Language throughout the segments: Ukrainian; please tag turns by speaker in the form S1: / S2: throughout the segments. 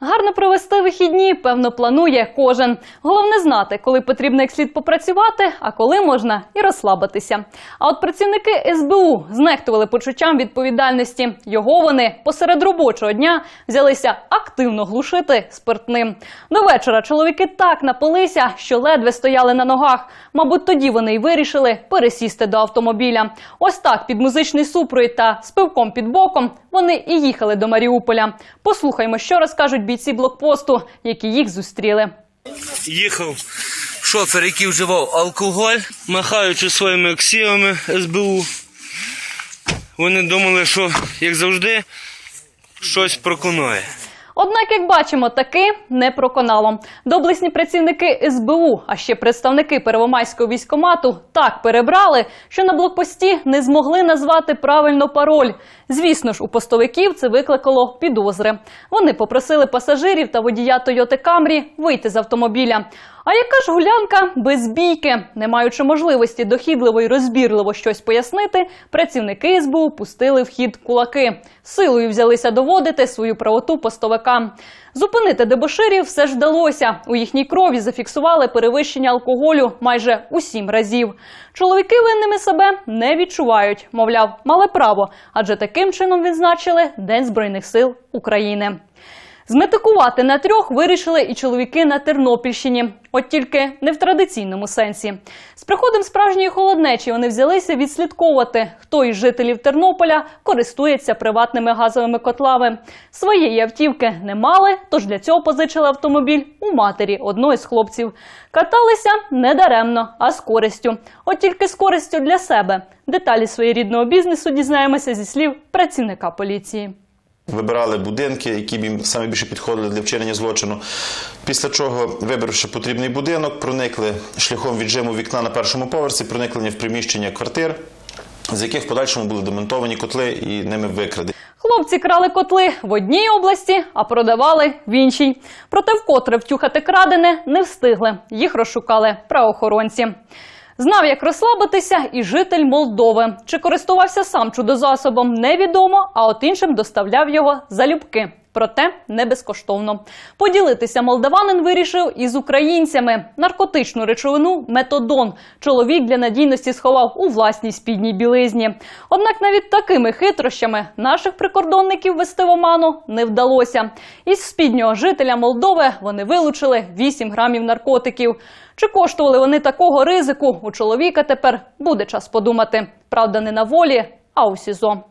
S1: Гарно провести вихідні, певно, планує кожен. Головне знати, коли потрібно як слід попрацювати, а коли можна і розслабитися. А от працівники СБУ знехтували почуттям відповідальності. Його вони посеред робочого дня взялися активно глушити спиртним. До вечора чоловіки так напилися, що ледве стояли на ногах. Мабуть, тоді вони й вирішили пересісти до автомобіля. Ось так під музичний супровід та з пивком під боком вони і їхали до Маріуполя. Послухаймо, що розкажуть бійці блокпосту, які їх зустріли.
S2: Їхав шофер, який вживав алкоголь, махаючи своїми ксівами СБУ. Вони думали, що, як завжди, щось проконує.
S1: Однак, як бачимо, таки не проконало. Доблесні працівники СБУ, а ще представники Первомайського військомату так перебрали, що на блокпості не змогли назвати правильно пароль. Звісно ж, у постовиків це викликало підозри. Вони попросили пасажирів та водія Тойоти Камрі вийти з автомобіля. А яка ж гулянка без бійки? Не маючи можливості дохідливо і розбірливо щось пояснити, працівники СБУ пустили в хід кулаки. Силою взялися доводити свою правоту постовикам. Зупинити дебоширів все ж вдалося. У їхній крові зафіксували перевищення алкоголю майже у сім разів. Чоловіки винними себе не відчувають, мовляв, мали право, адже таким чином відзначили День Збройних сил України. Зметикувати на трьох вирішили і чоловіки на Тернопільщині, от тільки не в традиційному сенсі. З приходом справжньої холоднечі вони взялися відслідковувати, хто із жителів Тернополя користується приватними газовими котлами. Своєї автівки не мали, тож для цього позичили автомобіль у матері одного з хлопців. Каталися не даремно, а з користю. От тільки з користю для себе. Деталі своєрідного бізнесу дізнаємося зі слів працівника поліції.
S3: Вибирали будинки, які б їм саме більше підходили для вчинення злочину. Після чого, вибравши потрібний будинок, проникли шляхом віджиму вікна на першому поверсі, проникнення в приміщення квартир, з яких в подальшому були демонтовані котли і ними викрадені.
S1: Хлопці крали котли в одній області, а продавали в іншій. Проте вкотре втюхати крадене не встигли. Їх розшукали правоохоронці. Знав, як розслабитися, і житель Молдови. Чи користувався сам чудозасобом, невідомо, а от іншим доставляв його залюбки. Проте не безкоштовно. Поділитися молдаванин вирішив із українцями. Наркотичну речовину методон. Чоловік для надійності сховав у власній спідній білизні. Однак навіть такими хитрощами наших прикордонників вести в оману не вдалося. Із спіднього жителя Молдови вони вилучили 8 грамів наркотиків. Чи коштували вони такого ризику? У чоловіка тепер буде час подумати. Правда, не на волі, а у СІЗО.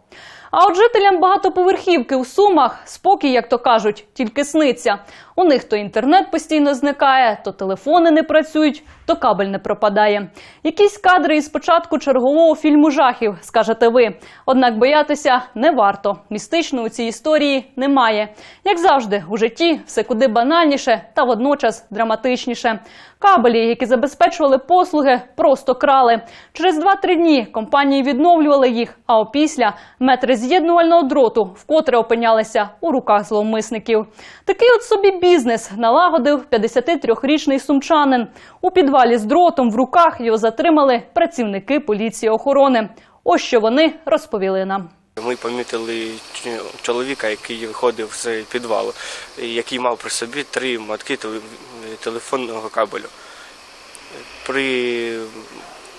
S1: А от жителям багатоповерхівки у Сумах спокій, як то кажуть, тільки сниться. У них то інтернет постійно зникає, то телефони не працюють, то кабель не пропадає. Якісь кадри із початку чергового фільму жахів, скажете ви. Однак боятися не варто. Містично у цій історії немає. Як завжди, у житті все куди банальніше та водночас драматичніше. Кабелі, які забезпечували послуги, просто крали. Через 2-3 дні компанії відновлювали їх, а опісля метри з'єднувального дроту вкотре опинялися у руках зловмисників. Такий от собі бізнес налагодив 53-річний сумчанин. У підвалі з дротом в руках його затримали працівники поліції охорони. Ось що вони розповіли нам.
S4: Ми помітили чоловіка, який виходив з підвалу, який мав при собі три теле- телефонного кабелю. При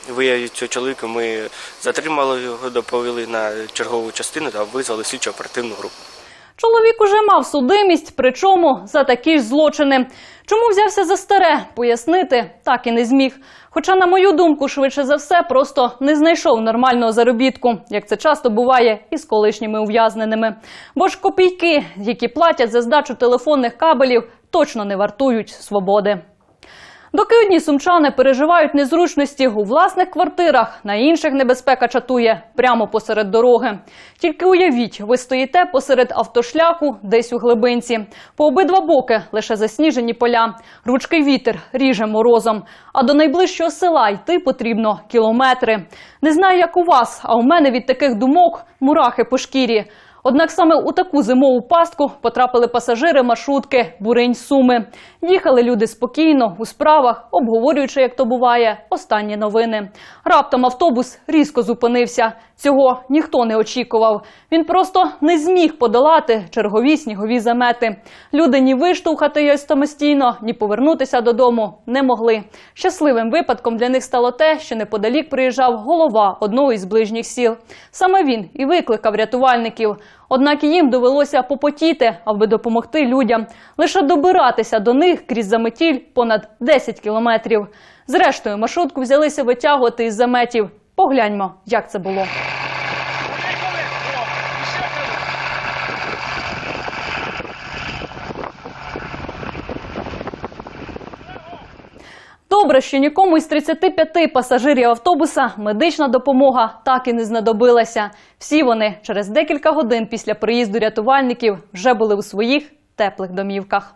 S4: вияві цього чоловіка ми затримали його, доповіли на чергову частину та визвали слідчо оперативну групу.
S1: Чоловік уже мав судимість, причому за такі ж злочини. Чому взявся за старе, пояснити так і не зміг. Хоча, на мою думку, швидше за все, просто не знайшов нормального заробітку, як це часто буває із колишніми ув'язненими. Бо ж копійки, які платять за здачу телефонних кабелів, точно не вартують свободи. Доки одні сумчани переживають незручності у власних квартирах, на інших небезпека чатує прямо посеред дороги. Тільки уявіть, ви стоїте посеред автошляху, десь у глибинці. По обидва боки лише засніжені поля. Ручкий вітер ріже морозом. А до найближчого села йти потрібно кілометри. Не знаю, як у вас, а у мене від таких думок мурахи по шкірі. Однак саме у таку зимову пастку потрапили пасажири маршрутки Буринь Суми. Їхали люди спокійно, у справах, обговорюючи, як то буває, останні новини. Раптом автобус різко зупинився. Цього ніхто не очікував. Він просто не зміг подолати чергові снігові замети. Люди ні виштовхати його самостійно, ні повернутися додому не могли. Щасливим випадком для них стало те, що неподалік приїжджав голова одного із ближніх сіл. Саме він і викликав рятувальників. Однак їм довелося попотіти, аби допомогти людям. Лише добиратися до них крізь заметіль понад 10 кілометрів. Зрештою, маршрутку взялися витягувати із заметів. Погляньмо, як це було. Добре, що нікому із 35 пасажирів автобуса медична допомога так і не знадобилася. Всі вони через декілька годин після приїзду рятувальників вже були у своїх теплих домівках.